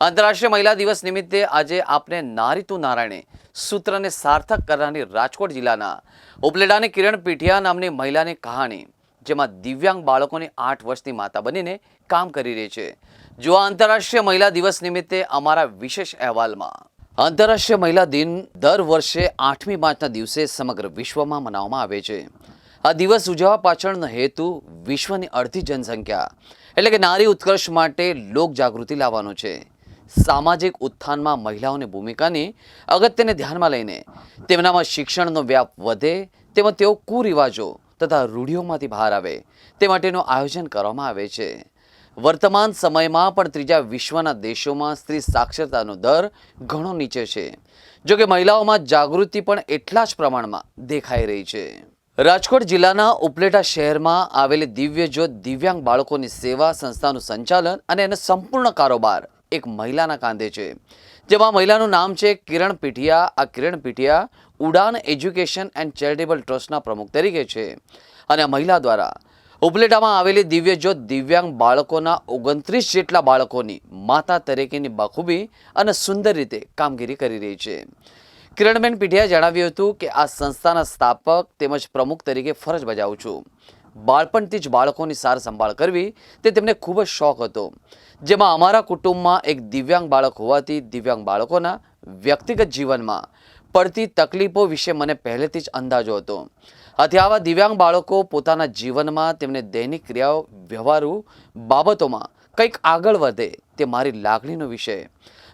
આંતરરાષ્ટ્રીય મહિલા દિવસ નિમિત્તે આજે આપને નારી તું નારાયણે સૂત્રને સાર્થક કરનારી રાજકોટ જિલ્લાના ઉપલેટાની કિરણ પીઠિયા નામની મહિલાની કહાણી, જેમાં દિવ્યાંગ બાળકોની આઠ વર્ષની માતા બનીને કામ કરી રહી છે. જો આંતરરાષ્ટ્રીય મહિલા દિવસ નિમિત્તે અમારા વિશેષ અહેવાલમાં, આંતરરાષ્ટ્રીય મહિલા દિન દર વર્ષે આઠમી માર્ચના દિવસે સમગ્ર વિશ્વમાં મનાવવામાં આવે છે. આ દિવસ ઉજવવા પાછળનો હેતુ વિશ્વની અડધી જનસંખ્યા, એટલે કે નારી ઉત્કર્ષ માટે લોક જાગૃતિ લાવવાનો છે. સામાજિક ઉત્થાનમાં મહિલાઓની ભૂમિકાની અગત્યને ધ્યાનમાં લઈને તેમનામાં શિક્ષણનો વ્યાપ વધે તેમજ તેઓ કુરિવાજો તથા રૂઢિઓમાંથી બહાર આવે, તે માટેનું આયોજન કરવામાં આવે છે. વર્તમાન સમયમાં પણ ત્રીજા વિશ્વના દેશોમાં સ્ત્રી સાક્ષરતાનો દર ઘણો નીચે છે. જો કે મહિલાઓમાં જાગૃતિ પણ એટલા જ પ્રમાણમાં દેખાઈ રહી છે. રાજકોટ જિલ્લાના ઉપલેટા શહેરમાં આવેલી દિવ્યજ્યોત દિવ્યાંગ બાળકોની સેવા સંસ્થાનું સંચાલન અને એનો સંપૂર્ણ કારોબાર એક મહિલાના કાંધે છે, જેમાં મહિલાનું નામ છે કિરણ પીઠિયા. આ કિરણ પીઠિયા ઉડાન એજ્યુકેશન એન્ડ ચેરિટેબલ ટ્રસ્ટના પ્રમુખ તરીકે છે અને આ મહિલા દ્વારા ઉપલેટામાં આવેલી દિવ્ય જ્યોત દિવ્યાંગ બાળકોના ઓગણત્રીસ જેટલા બાળકોની માતા તરીકેની બખૂબી અને સુંદર રીતે કામગીરી કરી રહી છે. કિરણબેન પીઠિયાએ જણાવ્યું હતું કે, આ સંસ્થાના સ્થાપક તેમજ પ્રમુખ તરીકે ફરજ બજાવું છું. બાળપણથી જ બાળકોની સાર સંભાળ કરવી તે તેમને ખૂબ જ શોખ હતો. જેમાં અમારા કુટુંબમાં એક દિવ્યાંગ બાળક હોવાથી દિવ્યાંગ બાળકોના વ્યક્તિગત જીવનમાં પડતી તકલીફો વિશે મને પહેલેથી જ અંદાજો હતો. આથી આવા દિવ્યાંગ બાળકો પોતાના જીવનમાં તેમને દૈનિક ક્રિયાઓ, વ્યવહારુ બાબતોમાં કંઈક આગળ વધે તે મારી લાગણીનો વિષય.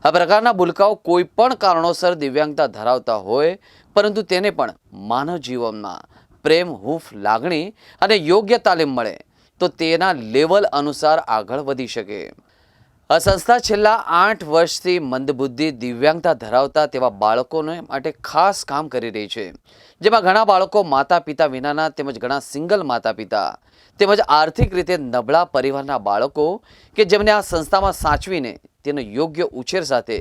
આ પ્રકારના ભૂલકાઓ કોઈ પણ કારણોસર દિવ્યાંગતા ધરાવતા હોય, પરંતુ તેને પણ માનવ જીવનમાં પ્રેમ, હૂંફ, લાગણી અને યોગ્ય તાલીમ મળે, તો તેના લેવલ અનુસાર આગળ વધી શકે. આ સંસ્થા છેલ્લા આઠ વર્ષથી મંદબુદ્ધિ, દિવ્યાંગતા ધરાવતા તેવા બાળકોને માટે ખાસ કામ કરી રહી છે. જેમાં ઘણા બાળકો માતા પિતા વિનાના તેમજ ઘણા સિંગલ માતા પિતા તેમજ આર્થિક રીતે નબળા પરિવારના બાળકો કે જેમને આ સંસ્થામાં સાચવીને તેનો યોગ્ય ઉછેર સાથે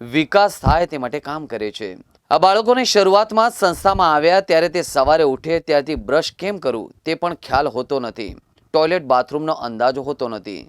વિકાસ થાય તે માટે કામ કરે છે. આ બાળકોને શરૂઆતમાં સંસ્થામાં આવ્યા ત્યારે તે સવારે ઉઠે ત્યારથી બ્રશ કેમ કરવું તે પણ ખ્યાલ હોતો નથી. ટોયલેટ બાથરૂમનો અંદાજો હોતો નથી.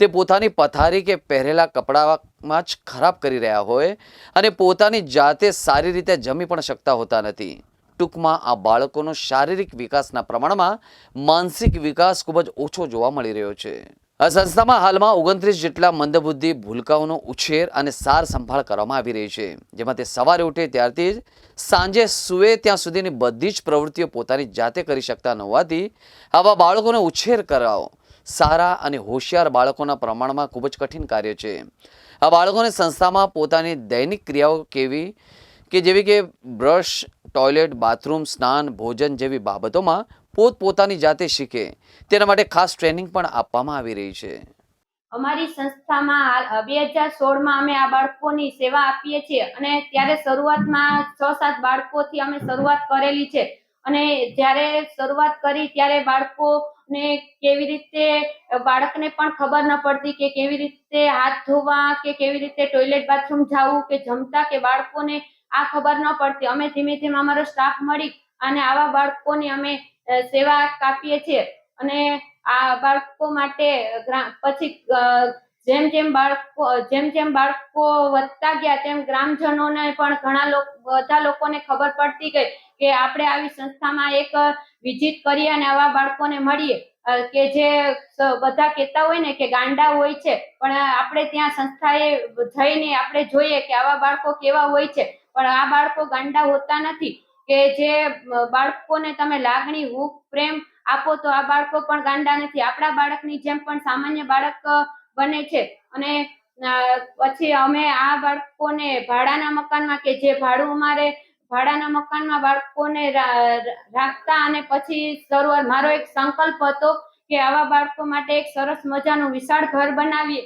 તે પોતાની પથારી કે પહેરેલા કપડામાં જ ખરાબ કરી રહ્યા હોય અને પોતાની જાતે સારી રીતે જમી પણ શકતા હોતા નથી. ટૂંકમાં આ બાળકોનો શારીરિક વિકાસના પ્રમાણમાં માનસિક વિકાસ ખૂબ જ ઓછો જોવા મળી રહ્યો છે. આ સંસ્થામાં હાલમાં ઓગણત્રીસ જેટલા મંદબુદ્ધિ ભૂલકાઓનો ઉછેર અને સાર સંભાળ કરવામાં આવી રહી છે. જેમાં તે સવારે ઉઠે ત્યારથી જ સાંજે સૂવે ત્યાં સુધીની બધી જ પ્રવૃત્તિઓ પોતાની જાતે કરી શકતા ન હોવાથી આવા બાળકોનો ઉછેર કરાવો સારા અને હોશિયાર બાળકોના પ્રમાણમાં ખૂબ જ કઠિન કાર્ય છે. આ બાળકોને સંસ્થામાં પોતાની દૈનિક ક્રિયાઓ કેવી કે જેવી કે બ્રશ ટોયલેટ, બાથરૂમ, સ્નાન, ભોજન જેવી બાબતોમાં પોતપોતાની જાતે શીખે. તેના માટે ખાસ ટ્રેનિંગ પણ આપવામાં આવી રહી છે. અમારી સંસ્થામાં બે હજાર સોળમાં અમે આ બાળકોની સેવા આપીએ છીએ અને ત્યારે શરૂઆતમાં છ સાત બાળકોથી અમે શરૂઆત કરેલી છે. અને જ્યારે શરૂઆત કરી ત્યારે બાળકોને કેવી રીતે, બાળકને પણ ખબર ન પડતી કે કેવી રીતે હાથ ધોવા, કે કેવી રીતે ટોયલેટ, બાથરૂમ જવું, કે જમતા, કે બાળકોને આ ખબર ન પડતી. અમે ધીમે ધીમે અમારો સ્ટાફ મળી અને આવા બાળકોની અમે સેવા કાપીએ છીએ. અને આ બાળકો માટે પછી જેમ જેમ બાળકો, જેમ જેમ બાળકો વધતા ગયા તેમ ગ્રામજનોને પણ ઘણા બધા લોકોને ખબર પડતી ગઈ કે આપણે આવી સંસ્થામાં એક વિઝિટ કરીએ અને આવા બાળકોને મળીએ. કે જે બધા કહેતા હોય ને કે ગાંડા હોય છે, પણ આપણે ત્યાં સંસ્થાએ જઈને આપણે જોઈએ કે આવા બાળકો કેવા હોય છે. પણ આ બાળકો ગાંડા હોતા નથી કે જે બાળકોને તમે લાગણી, હુક, પ્રેમ આપો તો આ બાળકો પણ ગાંડા નથી. આપણા બાળકની જેમ પણ સામાન્ય બાળક બને છે. અને પછી અમે આ બાળકોને ભાડાના મકાનમાં કે જે ભાડું અમારે ભાડાના મકાનમાં બાળકોને રાખતા અને પછી શરૂઆત, મારો એક સંકલ્પ હતો કે આવા બાળકો માટે એક સરસ મજાનું વિશાળ ઘર બનાવીએ.